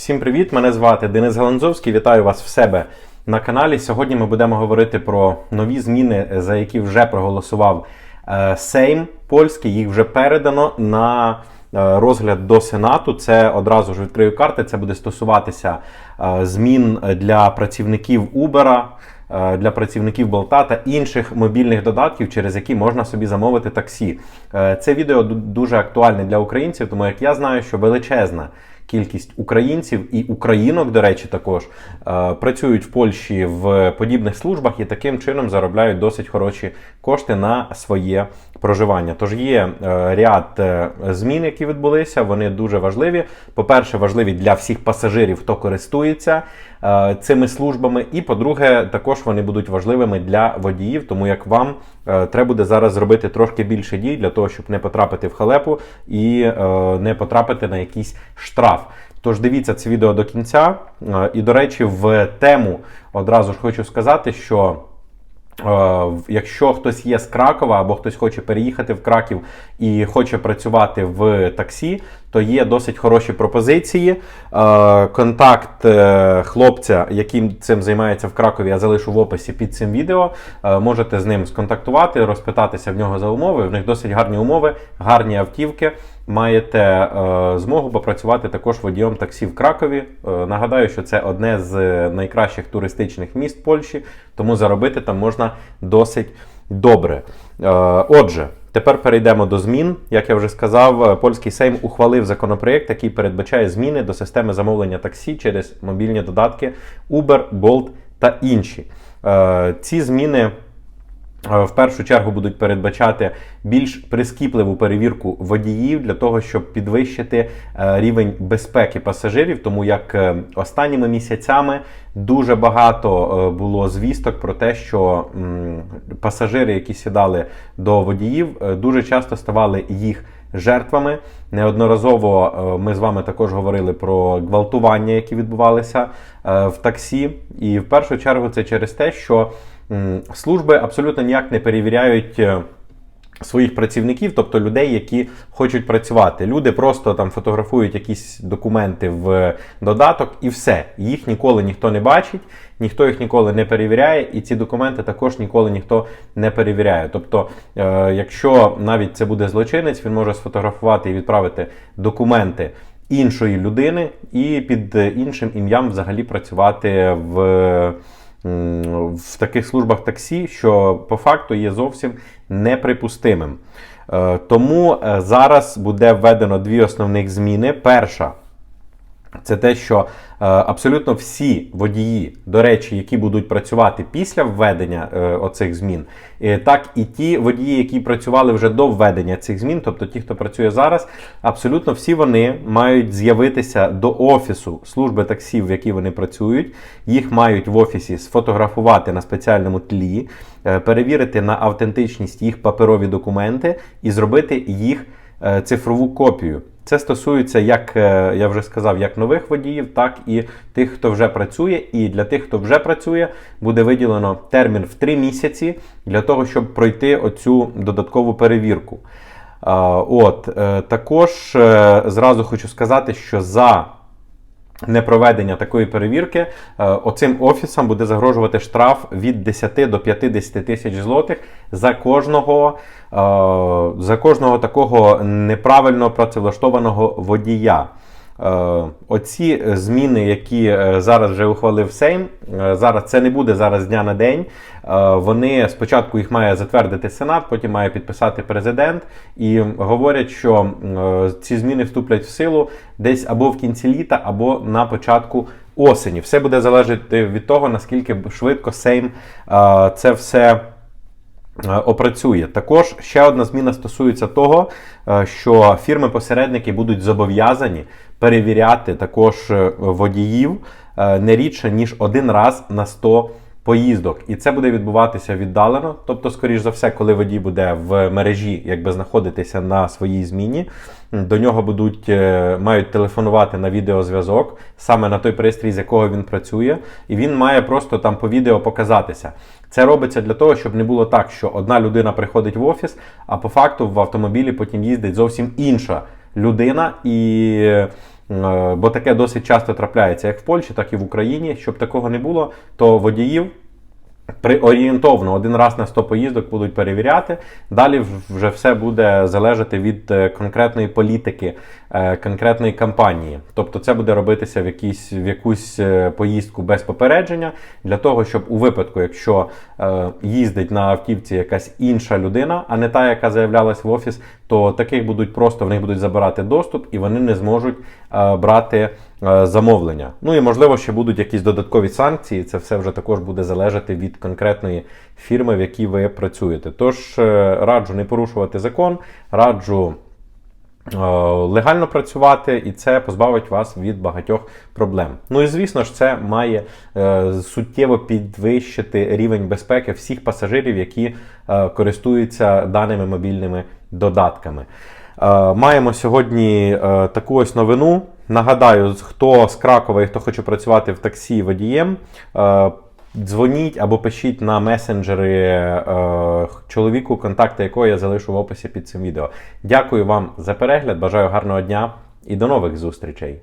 Всім привіт! Мене звати Денис Галанзовський. Вітаю вас в себе на каналі. Сьогодні ми будемо говорити про нові зміни, за які вже проголосував е, Сейм польський. Їх вже передано на е, розгляд до Сенату. Це одразу ж відкрию карти. Це буде стосуватися е, змін для працівників е, для працівників Болта та інших мобільних додатків, через які можна собі замовити таксі. Е, Це відео дуже актуальне для українців, тому як я знаю, що величезна кількість українців і українок, до речі, також е, працюють в Польщі в подібних службах і таким чином заробляють досить хороші кошти на своє проживання. Тож є е, ряд е, змін, які відбулися. Вони дуже важливі. По-перше, важливі для всіх пасажирів, хто користується е, цими службами. І по-друге, також вони будуть важливими для водіїв, тому як вам треба буде зараз зробити трошки більше дій для того, щоб не потрапити в халепу і не потрапити на якийсь штраф. Тож дивіться це відео до кінця. І, до речі, в тему одразу ж хочу сказати, що. Е, Якщо хтось є з Кракова або хтось хоче переїхати в Краків і хоче працювати в таксі, то є досить хороші пропозиції. Е, Контакт е, хлопця, яким цим займається в Кракові, я залишу в описі під цим відео. Можете з ним сконтактувати, розпитатися в нього за умови. В них досить гарні умови, гарні автівки. Маєте е, змогу попрацювати також водієм таксі в Кракові. Е, нагадаю, що це одне з найкращих туристичних міст Польщі, тому заробити там можна досить добре. Е, отже, тепер перейдемо до змін. Як я вже сказав, польський Сейм ухвалив законопроєкт, який передбачає зміни до системи замовлення таксі через мобільні додатки Uber, Bolt та інші. Ці зміни. Е, В першу чергу будуть передбачати більш прискіпливу перевірку водіїв для того, щоб підвищити е, рівень безпеки пасажирів, тому як е, останніми місяцями дуже багато було звісток про те, що пасажири, які сідали до водіїв, дуже часто ставали їх жертвами. Неодноразово ми з вами також говорили про гвалтування, які відбувалися в таксі. І в першу чергу це через те, що служби абсолютно ніяк не перевіряють. е, Своїх працівників, тобто людей, які хочуть працювати. Люди просто там фотографують якісь документи в додаток і все. Їх ніколи ніхто не бачить, ніхто їх ніколи не перевіряє, і ці документи також ніколи ніхто не перевіряє. Тобто, е, якщо навіть це буде злочинець, він може сфотографувати і відправити документи іншої людини і під іншим ім'ям взагалі працювати в в таких службах таксі, що по факту є зовсім неприпустимим. Е, Тому е, зараз буде введено дві основних зміни. Перша це те, що е, абсолютно всі водії, до речі, які будуть працювати після введення е, оцих змін, е, так і ті водії, які працювали вже до введення цих змін, тобто ті, хто працює зараз, абсолютно всі вони мають з'явитися до офісу служби таксі, в якій вони працюють. Їх мають в офісі сфотографувати на спеціальному тлі, е, перевірити на автентичність їх паперові документи і зробити їх е, цифрову копію. Це стосується, як е, я вже сказав, як нових водіїв, так і тих, хто вже працює. І для тих, хто вже працює, буде виділено термін в 3 місяці для того, щоб пройти оцю додаткову перевірку. От е, також е, зразу хочу сказати, що за непроведення такої перевірки е, оцим офісам буде загрожувати штраф від 10 до 50 тисяч злотих за кожного, е, за кожного такого неправильно працевлаштованого водія. Е, Оці зміни, які е, зараз вже ухвалив Сейм, е, зараз це не буде зараз дня на день. Е, Вони спочатку їх має затвердити Сенат, потім має підписати президент. І говорять, що е, ці зміни вступлять в силу десь або в кінці літа, або на початку осені. Все буде залежати від того, наскільки швидко Сейм е, це все. Е, опрацює. Також ще одна зміна стосується того, е, що фірми-посередники будуть зобов'язані перевіряти також е, водіїв не рідше ніж один раз на 100 поїздок. І це буде відбуватися віддалено. Тобто, скоріш за все, коли водій буде в мережі, якби знаходитися на своїй зміні, до нього будуть е, мають телефонувати на відеозв'язок саме на той пристрій, з якого він працює, і він має просто там по відео показатися. Це робиться для того, щоб не було так, що одна людина приходить в офіс, а по факту в автомобілі потім їздить зовсім інша людина, і Бо таке досить часто трапляється як в Польщі, так і в Україні. Щоб такого не було, то водіїв при орієнтовно один раз на 100 поїздок будуть перевіряти. Далі вже все буде залежати від е, конкретної політики, е, конкретної кампанії. Тобто це буде робитися в, якійсь, в якусь е, поїздку без попередження, для того, щоб у випадку, якщо їздить на автівці якась інша людина, а не та, яка заявлялась в офіс, то таких будуть просто в них будуть забирати доступ і вони не зможуть брати замовлення. Ну і можливо ще будуть якісь додаткові санкції. Це все вже також буде залежати від конкретної фірми, в якій ви працюєте. Тож е, раджу не порушувати закон, раджу. е, Легально працювати, і це позбавить вас від багатьох проблем. Ну і звісно ж, це має е, суттєво підвищити рівень безпеки всіх пасажирів, які е, користуються даними мобільними додатками. Е, Маємо сьогодні е, таку ось новину. Нагадаю, хто з Кракова і хто хоче працювати в таксі водієм, е, дзвоніть або пишіть на месенджери чоловіку, контакти якого я залишу в описі під цим відео. Дякую вам за перегляд, бажаю гарного дня і до нових зустрічей!